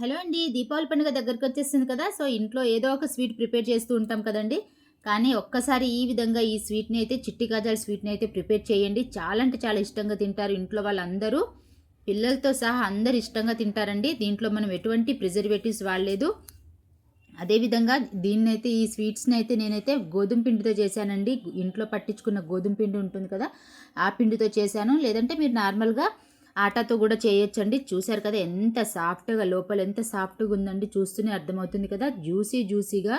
Hello అండి దీపావళి పండుగ దగ్గరకు వచ్చేసింది కదా సో ఇంట్లో ఏదో ఒక స్వీట్ ప్రిపేర్ చేస్తూ ఉంటాం కదండి. కానీ ఒక్కసారి ఈ విధంగా ఈ స్వీట్ని అయితే చిట్టి కాజాల స్వీట్ని అయితే ప్రిపేర్ చేయండి. చాలా అంటే చాలా ఇష్టంగా తింటారు ఇంట్లో వాళ్ళందరూ. పిల్లలతో సహా అందరు ఇష్టంగా తింటారండి. దీంట్లో మనం ఎటువంటి ప్రిజర్వేటివ్స్ వాడలేదు. అదేవిధంగా దీన్నైతే ఈ స్వీట్స్ని అయితే నేనైతే గోధుమ పిండితో చేశానండి. ఇంట్లో పట్టించుకున్న గోధుమ పిండి ఉంటుంది కదా ఆ పిండితో చేశాను. లేదంటే మీరు నార్మల్గా ఆటాతో కూడా చేయొచ్చండి. చూశారు కదా ఎంత సాఫ్ట్గా లోపల ఎంత సాఫ్ట్గా ఉందండి చూస్తూనే అర్థమవుతుంది కదా. జ్యూసీ జ్యూసీగా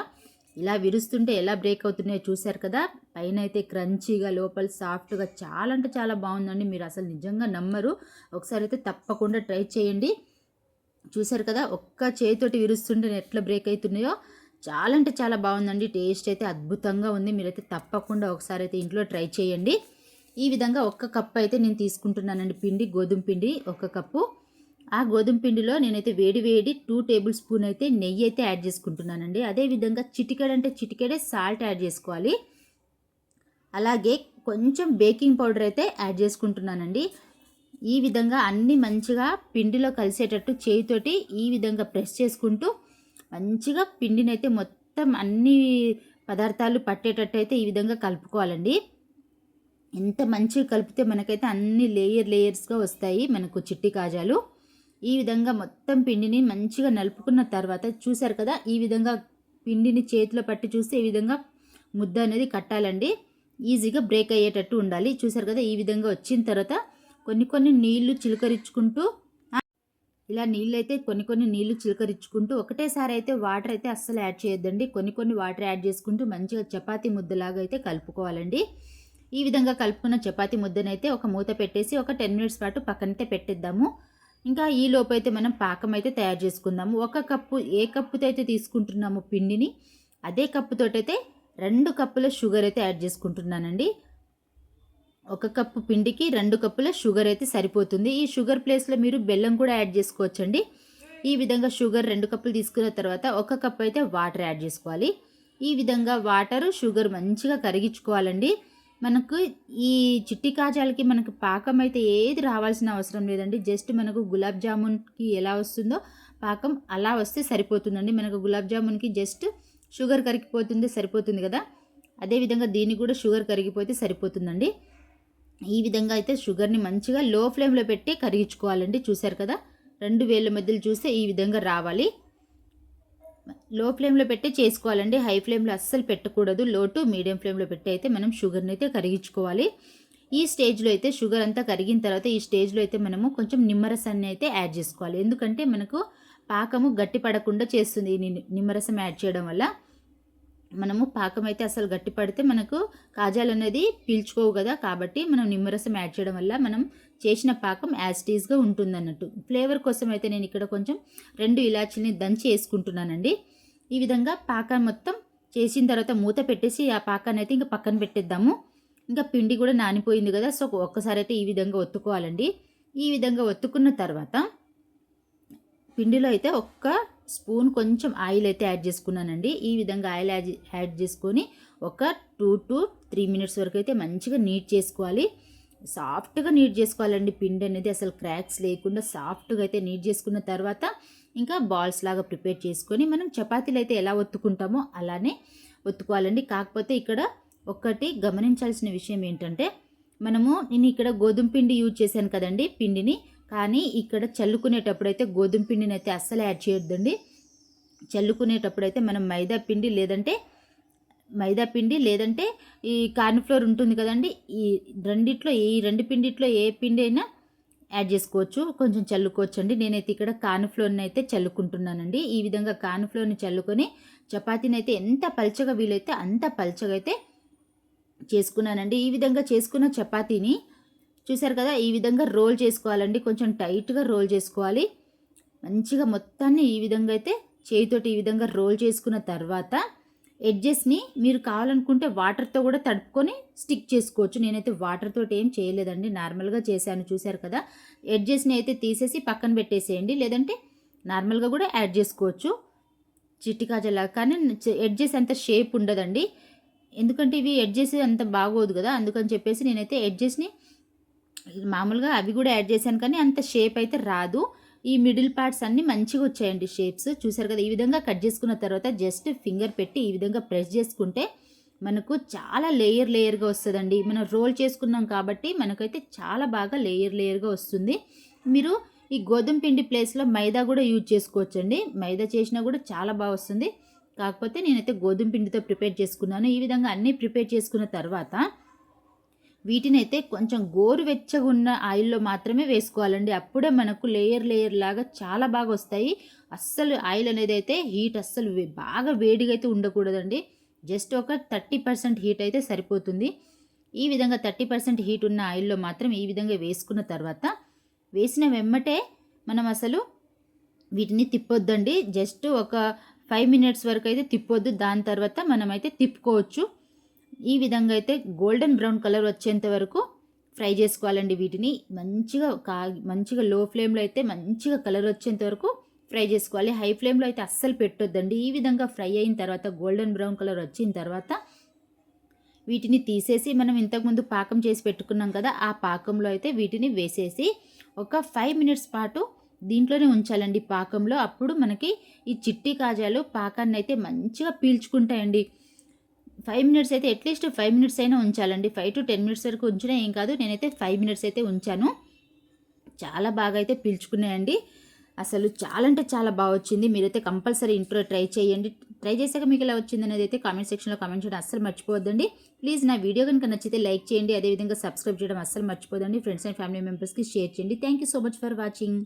ఇలా విరుస్తుంటే ఎలా బ్రేక్ అవుతున్నాయో చూశారు కదా. పైన అయితే క్రంచీగా లోపల సాఫ్ట్గా చాలా అంటే చాలా బాగుందండి. మీరు అసలు నిజంగా నమ్మరు. ఒకసారి అయితే తప్పకుండా ట్రై చేయండి. చూశారు కదా ఒక్క చేతితోటి విరుస్తుంటే ఎట్లా బ్రేక్ అవుతున్నాయో చాలా అంటే చాలా బాగుందండి. టేస్ట్ అయితే అద్భుతంగా ఉంది. మీరైతే తప్పకుండా ఒకసారి అయితే ఇంట్లో ట్రై చేయండి. ఈ విధంగా ఒక్క కప్పు అయితే నేను తీసుకుంటున్నానండి. పిండి గోధుమ పిండి ఒక కప్పు. ఆ గోధుమ పిండిలో నేనైతే వేడి వేడి టూ టేబుల్ స్పూన్ అయితే నెయ్యి అయితే యాడ్ చేసుకుంటున్నానండి. అదేవిధంగా చిటికెడ అంటే చిటికెడే సాల్ట్ యాడ్ చేసుకోవాలి. అలాగే కొంచెం బేకింగ్ పౌడర్ అయితే యాడ్ చేసుకుంటున్నానండి. ఈ విధంగా అన్నీ మంచిగా పిండిలో కలిసేటట్టు చేయితోటి ఈ విధంగా ప్రెస్ చేసుకుంటూ మంచిగా పిండినైతే మొత్తం అన్ని పదార్థాలు పట్టేటట్టు అయితే ఈ విధంగా కలుపుకోవాలండి. ఎంత మంచిగా కలిపితే మనకైతే అన్ని లేయర్ లేయర్స్గా వస్తాయి మనకు చిట్టి కాజాలు. ఈ విధంగా మొత్తం పిండిని మంచిగా నలుపుకున్న తర్వాత చూసారు కదా ఈ విధంగా పిండిని చేతిలో పట్టి చూస్తే ఈ విధంగా ముద్ద అనేది కట్టాలండి. ఈజీగా బ్రేక్ అయ్యేటట్టు ఉండాలి. చూసారు కదా ఈ విధంగా వచ్చిన తర్వాత కొన్ని కొన్ని నీళ్ళు చిలకరించుకుంటూ ఇలా నీళ్ళు అయితే కొన్ని కొన్ని నీళ్ళు చిలకరించుకుంటూ ఒకటేసారి అయితే వాటర్ అయితే అస్సలు యాడ్ చేయొద్దండి. కొన్ని కొన్ని వాటర్ యాడ్ చేసుకుంటూ మంచిగా చపాతీ ముద్దలాగా అయితే కలుపుకోవాలండి. ఈ విధంగా కలుపుకున్న చపాతి ముద్దనైతే ఒక మూత పెట్టేసి ఒక టెన్ మినిట్స్ పాటు పక్కనైతే పెట్టేద్దాము. ఇంకా ఈ లోపు అయితే మనం పాకం అయితే తయారు చేసుకుందాము. ఒక కప్పు ఏ కప్పుతో అయితే తీసుకుంటున్నామో పిండిని అదే కప్పుతోటైతే రెండు కప్పుల షుగర్ అయితే యాడ్ చేసుకుంటున్నానండి. ఒక కప్పు పిండికి రెండు కప్పుల షుగర్ అయితే సరిపోతుంది. ఈ షుగర్ ప్లేస్లో మీరు బెల్లం కూడా యాడ్ చేసుకోవచ్చండి. ఈ విధంగా షుగర్ రెండు కప్పులు తీసుకున్న తర్వాత ఒక కప్పు అయితే వాటర్ యాడ్ చేసుకోవాలి. ఈ విధంగా వాటర్ షుగర్ మంచిగా కరిగించుకోవాలండి. మనకు ఈ చిట్టి కాజాలకి మనకు పాకం అయితే ఏది రావాల్సిన అవసరం లేదండి. జస్ట్ మనకు గులాబ్ జామున్కి ఎలా వస్తుందో పాకం అలా వస్తే సరిపోతుందండి. మనకు గులాబ్ జామున్కి జస్ట్ షుగర్ కరిగిపోతుంది సరిపోతుంది కదా. అదేవిధంగా దీనికి కూడా షుగర్ కరిగిపోతే సరిపోతుందండి. ఈ విధంగా అయితే షుగర్ని మంచిగా లో ఫ్లేమ్లో పెట్టి కరిగించుకోవాలండి. చూశారు కదా? రెండు వేల మధ్యలో చూస్తే ఈ విధంగా రావాలి. లో ఫ్లేమ్లో పెట్టి చేసుకోవాలండి. హై ఫ్లేమ్లో అస్సలు పెట్టకూడదు. లో టు మీడియం ఫ్లేమ్లో పెట్టి అయితే మనం షుగర్ని అయితే కరిగించుకోవాలి. ఈ స్టేజ్లో అయితే షుగర్ అంతా కరిగిన తర్వాత ఈ స్టేజ్లో అయితే మనము కొంచెం నిమ్మరసాన్ని అయితే యాడ్ చేసుకోవాలి. ఎందుకంటే మనకు పాకము గట్టి పడకుండా చేస్తుంది. ఈ నిమ్మరసం యాడ్ చేయడం వల్ల. మనము పాకం అయితే అసలు గట్టి పడితే మనకు కాజాలు అనేది పీల్చుకోవు కదా. కాబట్టి మనం నిమ్మరసం యాడ్ చేయడం వల్ల మనం చేసిన పాకం యాజ్ టీజ్గా ఉంటుంది అన్నట్టు ఫ్లేవర్ కోసం అయితే నేను ఇక్కడ కొంచెం రెండు ఇలాచీని దంచి వేసుకుంటున్నానండి. ఈ విధంగా పాకం మొత్తం చేసిన తర్వాత మూత పెట్టేసి ఆ పాకాన్ని అయితే ఇంకా పక్కన పెట్టేద్దాము. ఇంకా పిండి కూడా నానిపోయింది కదా సో ఒక్కసారి అయితే ఈ విధంగా ఒత్తుకోవాలండి. ఈ విధంగా ఒత్తుకున్న తర్వాత పిండిలో అయితే ఒక్క స్పూన్ కొంచెం ఆయిల్ అయితే యాడ్ చేసుకున్నానండి. ఈ విధంగా ఆయిల్ యాడ్ యాడ్ చేసుకొని ఒక టూ టు త్రీ మినిట్స్ వరకు అయితే మంచిగా నీట్ చేసుకోవాలి. సాఫ్ట్గా నీట్ చేసుకోవాలండి. పిండి అనేది అసలు క్రాక్స్ లేకుండా సాఫ్ట్గా అయితే నీట్ చేసుకున్న తర్వాత ఇంకా బాల్స్ లాగా ప్రిపేర్ చేసుకొని మనం చపాతీలు అయితే ఎలా ఒత్తుకుంటామో అలానే ఒత్తుకోవాలండి. కాకపోతే ఇక్కడ ఒక్కటి గమనించాల్సిన విషయం ఏంటంటే మనము నేను ఇక్కడ గోధుమ పిండి యూజ్ చేశాను కదండి. పిండిని కానీ ఇక్కడ చల్లుకునేటప్పుడైతే గోధుమ పిండిని అయితే అస్సలు యాడ్ చేయొద్దండి. చల్లుకునేటప్పుడు అయితే మనం మైదా పిండి లేదంటే మైదా పిండి లేదంటే ఈ కార్న్ఫ్లోర్ ఉంటుంది కదండి ఈ రెండిట్లో ఈ రెండు పిండిట్లో ఏ పిండి అయినా యాడ్ చేసుకోవచ్చు కొంచెం చల్లుకోవచ్చు అండి నేనైతే ఇక్కడ కార్న్ఫ్లోర్ని అయితే చల్లుకుంటున్నానండి. ఈ విధంగా కార్న్ఫ్లోర్ని చల్లుకొని చపాతీని అయితే ఎంత పలచగా వీలైతే అంత పలచగా అయితే చేసుకున్నానండి. ఈ విధంగా చేసుకున్న చపాతీని చూసారు కదా ఈ విధంగా రోల్ చేసుకోవాలండి. కొంచెం టైట్గా రోల్ చేసుకోవాలి. మంచిగా మొత్తాన్ని ఈ విధంగా అయితే చేయితోటి ఈ విధంగా రోల్ చేసుకున్న తర్వాత ఎడ్జెస్ని మీరు కావాలనుకుంటే వాటర్తో కూడా తడుపుకొని స్టిక్ చేసుకోవచ్చు. నేనైతే వాటర్ తోటి ఏం చేయలేదండి. నార్మల్గా చేశాను. చూశారు కదా ఎడ్జెస్ని అయితే తీసేసి పక్కన పెట్టేసేయండి. లేదంటే నార్మల్గా కూడా యాడ్ చేసుకోవచ్చు. చిట్టికాజలా కానీ ఎడ్జెస్ అంత షేప్ ఉండదండి. ఎందుకంటే ఇవి ఎడ్జెస్ అంత బాగోదు కదా అందుకని చెప్పేసి నేనైతే ఎడ్జెస్ని మామూలుగా అవి కూడా యాడ్ చేశాను కానీ అంత షేప్ అయితే రాదు. ఈ మిడిల్ పార్ట్స్ అన్నీ మంచిగా వచ్చాయండి షేప్స్. చూసారు కదా ఈ విధంగా కట్ చేసుకున్న తర్వాత జస్ట్ ఫింగర్ పెట్టి ఈ విధంగా ప్రెస్ చేసుకుంటే మనకు చాలా లేయర్ లేయర్గా వస్తుందండి. మనం రోల్ చేసుకున్నాం కాబట్టి మనకైతే చాలా బాగా లేయర్ లేయర్గా వస్తుంది. మీరు ఈ గోధుమ పిండి ప్లేస్లో మైదా కూడా యూజ్ చేసుకోవచ్చండి. మైదా చేసినా కూడా చాలా బాగా వస్తుంది. కాకపోతే నేనైతే గోధుమ పిండితో ప్రిపేర్ చేసుకున్నాను. ఈ విధంగా అన్నీ ప్రిపేర్ చేసుకున్న తర్వాత వీటిని అయితే కొంచెం గోరువెచ్చగా ఉన్న ఆయిల్లో మాత్రమే వేసుకోవాలండి. అప్పుడే మనకు లేయర్ లేయర్ లాగా చాలా బాగా వస్తాయి. అస్సలు ఆయిల్ అనేది అయితే హీట్ అస్సలు బాగా వేడిగా అయితే ఉండకూడదండి. జస్ట్ ఒక థర్టీ పర్సెంట్ హీట్ అయితే సరిపోతుంది. ఈ విధంగా థర్టీ పర్సెంట్ హీట్ ఉన్న ఆయిల్లో మాత్రం ఈ విధంగా వేసుకున్న తర్వాత వేసిన వెమ్మటే మనం అసలు వీటిని తిప్పొద్దండి. జస్ట్ ఒక ఫైవ్ మినిట్స్ వరకు అయితే తిప్పొద్దు. దాని తర్వాత మనమైతే తిప్పుకోవచ్చు. ఈ విధంగా అయితే గోల్డెన్ బ్రౌన్ కలర్ వచ్చేంత వరకు ఫ్రై చేసుకోవాలండి వీటిని. మంచిగా కా మంచిగా లో ఫ్లేమ్లో అయితే మంచిగా కలర్ వచ్చేంత వరకు ఫ్రై చేసుకోవాలి. హై ఫ్లేమ్లో అయితే అస్సలు పెట్టొద్దండి. ఈ విధంగా ఫ్రై అయిన తర్వాత గోల్డెన్ బ్రౌన్ కలర్ వచ్చిన తర్వాత వీటిని తీసేసి మనం ఇంతకుముందు పాకం చేసి పెట్టుకున్నాం కదా ఆ పాకంలో అయితే వీటిని వేసేసి ఒక ఫైవ్ మినిట్స్ పాటు దీంట్లోనే ఉంచాలండి పాకంలో. అప్పుడు మనకి ఈ చిట్టి కాజాలు పాకాన్ని అయితే మంచిగా పీల్చుకుంటాయండి. ఫైవ్ మినిట్స్ అయితే అట్లీస్ట్ ఫైవ్ మినిట్స్ అయినా ఉంచాలండి. ఫైవ్ టు టెన్ మినిట్స్ వరకు ఉంచినా ఏం కాదు. నేనైతే ఫైవ్ మినిట్స్ అయితే ఉంచాను. చాలా బాగా అయితే పీల్చుకున్నాయండి. అసలు చాలా అంటే చాలా బాగా వచ్చింది. మీరైతే కంపల్సరీ ఇంట్లో ట్రై చేయండి. ట్రై చేశాక మీకు ఎలా వచ్చింది అనేది అయితే కామెంట్ సెక్షన్లో కామెంట్ చేయడం అస్సలు మర్చిపోవద్దండి. ప్లీజ్ నా వీడియో కనుక నచ్చితే లైక్ చేయండి. అదేవిధంగా సబ్స్క్రైబ్ చేయడం అస్సలు మర్చిపోదండి ఫ్రెండ్స్ అండ్ ఫ్యామిలీ మెంబర్స్కి షేర్ చేయండి. Thank you so much for watching